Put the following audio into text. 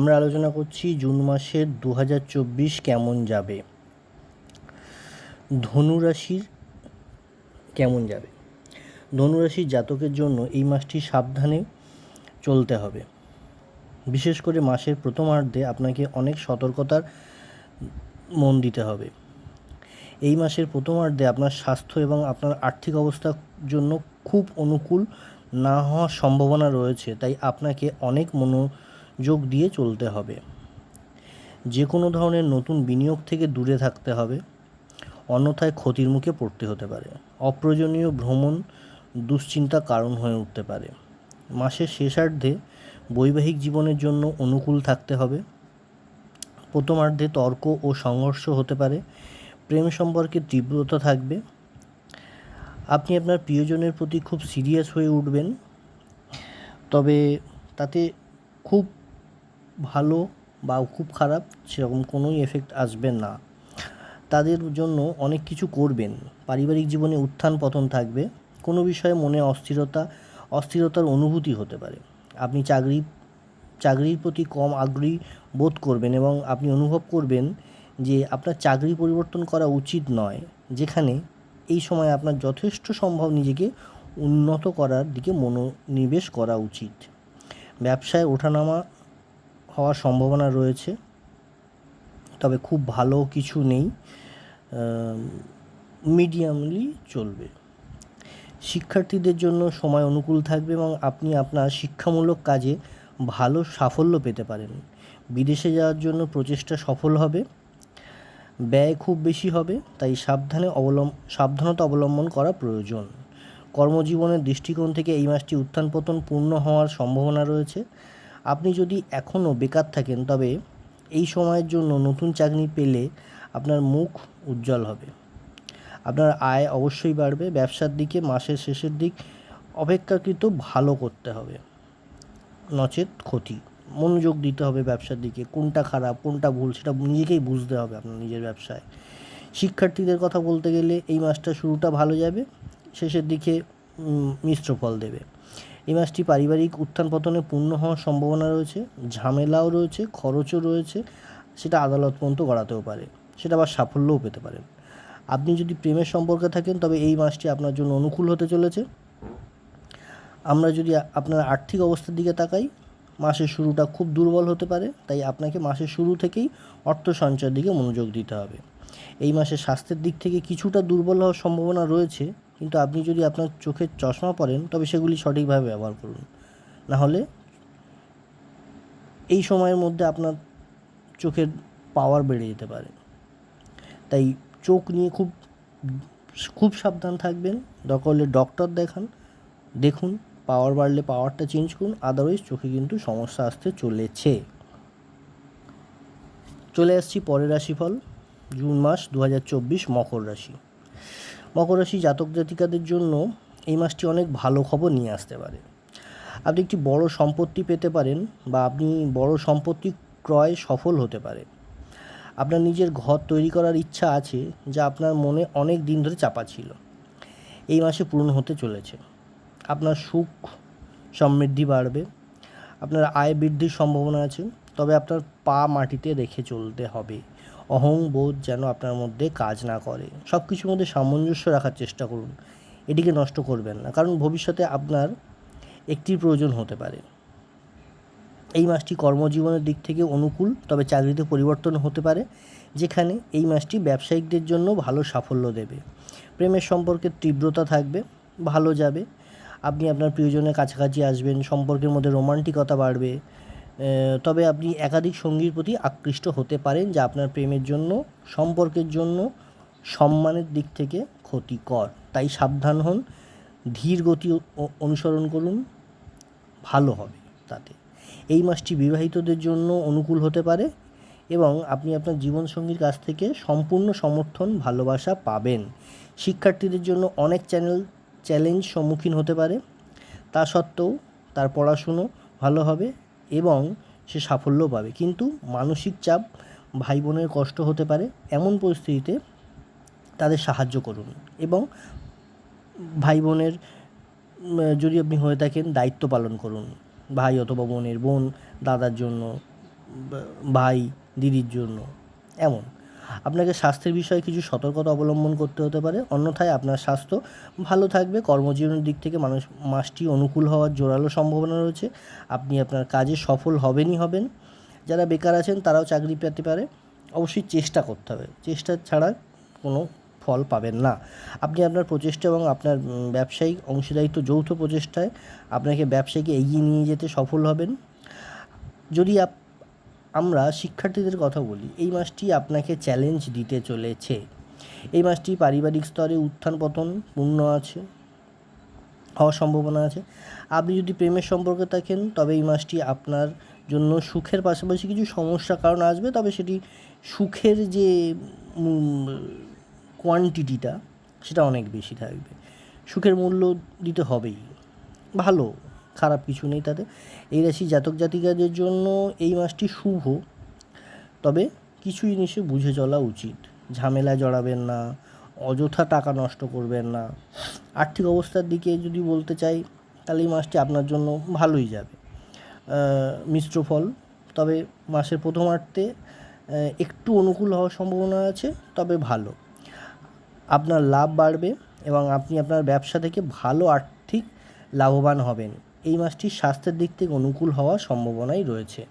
আমরা আলোচনা করছি জুন মাসের দু হাজার চব্বিশ কেমন যাবে? ধনুরাশির কেমন যাবে? ধনুরাশির জাতকের জন্য এই মাসটি সাবধানে চলতে হবে। বিশেষ করে মাসের প্রথমার্ধে আপনাকে অনেক সতর্কতার মন দিতে হবে। এই মাসের প্রথমার্ধে আপনার স্বাস্থ্য এবং আপনার আর্থিক অবস্থার জন্য খুব অনুকূল না হওয়ার সম্ভাবনা রয়েছে, তাই আপনাকে অনেক মনোযোগ দিয়ে চলতে হবে। যে কোনো ধরনের নতুন বিনিয়োগ থেকে দূরে থাকতে হবে। অন্যথায় ক্ষতির মুখে পড়তে হতে পারে। অপ্রয়োজনীয় ভ্রমণ দুশ্চিন্তা কারণ হয়ে উঠতে পারে। মাসের শেষার্ধে বৈবাহিক জীবনের জন্য অনুকূল থাকতে হবে। প্রথমার্ধে তর্ক ও সংঘর্ষ হতে পারে। প্রেম সম্পর্কে তীব্রতা থাকবে। আপনি আপনার প্রিয়জনের প্রতি খুব সিরিয়াস হয়ে উঠবেন। তবে তাতে খুব ভালো বা খুব খারাপ সেরকম কোনোই এফেক্ট আসবে না। তাদের জন্য অনেক কিছু করবেন। পারিবারিক জীবনে উত্থান পতন থাকবে। কোনো বিষয়ে মনে অস্থিরতা, অস্থিরতার অনুভূতি হতে পারে। আপনি চাকরি, চাকরির প্রতি কম আগ্রহী বোধ করবেন এবং আপনি অনুভব করবেন যে আপনার চাকরি পরিবর্তন করা উচিত নয়, যেখানে এই সময় আপনার যথেষ্ট সম্ভব নিজেকে উন্নত করার দিকে মনোনিবেশ করা উচিত। ব্যবসায় ওঠানামা হওয়ার সম্ভাবনা রয়েছে, তবে খুব ভালো কিছু নেই। মিডিয়ামলি চলবে। শিক্ষার্থীদের জন্য সময় অনুকূল থাকবে এবং আপনি আপনার শিক্ষামূলক কাজে ভালো সাফল্য পেতে পারেন। বিদেশে যাওয়ার জন্য প্রচেষ্টা সফল হবে, ব্যয় খুব বেশি হবে, তাই সাবধানে অবলম্ব সাবধানতা অবলম্বন করা প্রয়োজন। কর্মজীবনের দৃষ্টিকোণ থেকে এই মাসটি উত্থান পতন পূর্ণ হওয়ার সম্ভাবনা রয়েছে। আপনি যদি এখনও বেকার থাকেন, তবে এই সময়ের জন্য নতুন চাকরি পেলে আপনার মুখ উজ্জ্বল হবে। আপনার আয় অবশ্যই বাড়বে, ব্যবসার দিকে মাসের শেষের দিক অপেক্ষাকৃত ভালো করতে হবে। নচেত ক্ষতি। মনোযোগ দিতে হবে ব্যবসার দিকে, কোনটা খারাপ, কোনটা ভুল সেটা নিজেকেই বুঝতে হবে আপনার নিজের ব্যবসায়। শিক্ষার্থীদের কথা বলতে গেলে এই মাসটা শুরুটা ভালো যাবে, শেষের দিকে মিশ্র ফল দেবে। এই মাসটি পারিবারিক উত্থান পতনে পূর্ণ হওয়ার সম্ভাবনা রয়েছে, ঝামেলাও রয়েছে, খরচও রয়েছে, সেটা আদালত পর্যন্ত গড়াতেও পারে, সেটা আবার সাফল্যও পেতে পারেন আপনি যদি প্রেমের সম্পর্কে থাকেন, তবে এই মাসটি আপনার জন্য অনুকূল হতে চলেছে। আমরা যদি আপনার আর্থিক অবস্থার দিকে তাকাই, মাসের শুরুটা খুব দুর্বল হতে পারে, তাই আপনাকে মাসের শুরু থেকেই অর্থ সঞ্চয়ের দিকে মনোযোগ দিতে হবে। এই মাসে স্বাস্থ্যের দিক থেকে কিছুটা দুর্বল হওয়ার সম্ভাবনা রয়েছে কিন্তু আপনি যদি আপনার চোখের চশমা পরেন, তবে সেগুলি সঠিকভাবে ব্যবহার করুন। না হলে এই সময়ের মধ্যে আপনার চোখের পাওয়ার বেড়ে যেতে পারে। তাই চোখ নিয়ে খুব খুব সাবধান থাকবেন। দরকার হলে ডক্টর দেখান, দেখুন পাওয়ার বাড়লে পাওয়ারটা চেঞ্জ করুন আদারওয়াইজ চোখে কিন্তু সমস্যা আসতে চলেছে। চলে আসছি পরের রাশিফল, জুন মাস দু হাজার চব্বিশ মকর রাশি। মকর রাশি জাতক জাতিকাদের জন্য এই মাসটি অনেক ভালো খবর নিয়ে আসতে পারে। আপনি একটি বড় সম্পত্তি পেতে পারেন বা আপনি বড় সম্পত্তি ক্রয় সফল হতে পারে। আপনার নিজের ঘর তৈরি করার ইচ্ছা আছে যা আপনার মনে অনেক দিন ধরে চাপা ছিল। এই মাসে পূরণ হতে চলেছে। আপনার সুখ সমৃদ্ধি বাড়বে। আপনার আয় বৃদ্ধির সম্ভাবনা আছে। তবে আপনার পা মাটিতে রেখে চলতে হবে। অহংবোধ যেন আপনার মধ্যে কাজ না করে। সব কিছুর মধ্যে সামঞ্জস্য রাখার চেষ্টা করুন। এটিকে নষ্ট করবেন না, কারণ ভবিষ্যতে আপনার একটির প্রয়োজন হতে পারে। এই মাসটি কর্মজীবনের দিক থেকে অনুকূল, তবে চাকরিতে পরিবর্তন হতে পারে, যেখানে এই মাসটি ব্যবসায়িকদের জন্য ভালো সাফল্য দেবে। প্রেমের সম্পর্কে তীব্রতা থাকবে, ভালো যাবে, আপনি আপনার প্রিয়জনের কাছাকাছি আসবেন, সম্পর্কের মধ্যে রোমান্টিকতা বাড়বে তবে আপনি একাধিক সঙ্গীর প্রতি আকৃষ্ট হতে পারেন যা আপনার প্রেমের জন্য, সম্পর্কের জন্য, সম্মানের দিক থেকে ক্ষতিকর। তাই সাবধান হন, ধীর গতি অনুসরণ করুন, ভালো হবে তাতে। এই মাসটি বিবাহিতদের জন্য অনুকূল হতে পারে এবং আপনি আপনার জীবনসঙ্গীর কাছ থেকে সম্পূর্ণ সমর্থন, ভালোবাসা পাবেন। শিক্ষার্থীদের জন্য অনেক চ্যানেল, চ্যালেঞ্জ সম্মুখীন হতে পারে। তা সত্ত্বেও তার পড়াশুনো ভালো হবে এবং সে সাফল্য পাবে। কিন্তু মানসিক চাপ ভাই বোনের কষ্ট হতে পারে, এমন পরিস্থিতিতে তাদের সাহায্য করুন এবং ভাই বোনের যদি আপনি হয়ে থাকেন, দায়িত্ব পালন করুন। ভাই অথবা বোনের, বোন, দাদার জন্য ভাই, দিদির জন্য, এমন। আপনাকে স্বাস্থ্যের বিষয়ে কিছু সতর্কতা অবলম্বন করতে হতে পারে। অন্যথায় আপনার স্বাস্থ্য ভালো থাকবে, কর্মজীবনের দিক থেকে মানুষ, মাসটি অনুকূল হওয়ার জোরালো সম্ভাবনা রয়েছে। আপনি আপনার কাজে সফল হবেনই হবেন। যারা বেকার আছেন, তারাও চাকরি পেতে পারে। অবশ্যই চেষ্টা করতে হবে। চেষ্টা ছাড়া কোনো ফল পাবেন না। আপনি আপনার প্রচেষ্টা এবং আপনার ব্যবসায়িক অংশীদারিত্ব যৌথ প্রচেষ্টায় আপনাকে ব্যবসায়কে এগিয়ে নিয়ে যেতে সফল হবেন। যদি আপ আমরা শিক্ষার্থীদের কথা বলি। এই মাসটি আপনাকে চ্যালেঞ্জ দিতে চলেছে। এই মাসটি পারিবারিক স্তরে উত্থান পতন পূর্ণ আছে, হওয়ার সম্ভাবনা আছে। আপনি যদি প্রেমের সম্পর্কে থাকেন, তবে এই মাসটি আপনার জন্য সুখের পাশাপাশি কিছু সমস্যার কারণ আসবে। তবে সেটি সুখের যে কোয়ান্টিটিটা সেটা অনেক বেশি থাকবে। সুখের মূল্য দিতে হবেই। ভালো। খারাপ কিছু নেই তাতে। এই রাশি জাতক জাতিকাদের জন্য এই মাসটি শুভ। তবে কিছু জিনিসে বুঝে চলা উচিত। ঝামেলায় জড়াবেন না অযথা টাকা নষ্ট করবেন না। আর্থিক অবস্থার দিকে যদি বলতে চাই তাহলে এই মাসটি আপনার জন্য ভালোই যাবে। মিশ্র ফল। তবে মাসের প্রথমার্ধে আহ, একটু অনুকূল হওয়ার সম্ভাবনা আছে তবে ভালো। আপনার লাভ বাড়বে এবং আপনি আপনার ব্যবসা থেকে ভালো আর্থিক লাভবান হবেন। এই মাসটি স্বাস্থ্যের দিক থেকে অনুকূল হওয়ার সম্ভাবনাই রয়েছে।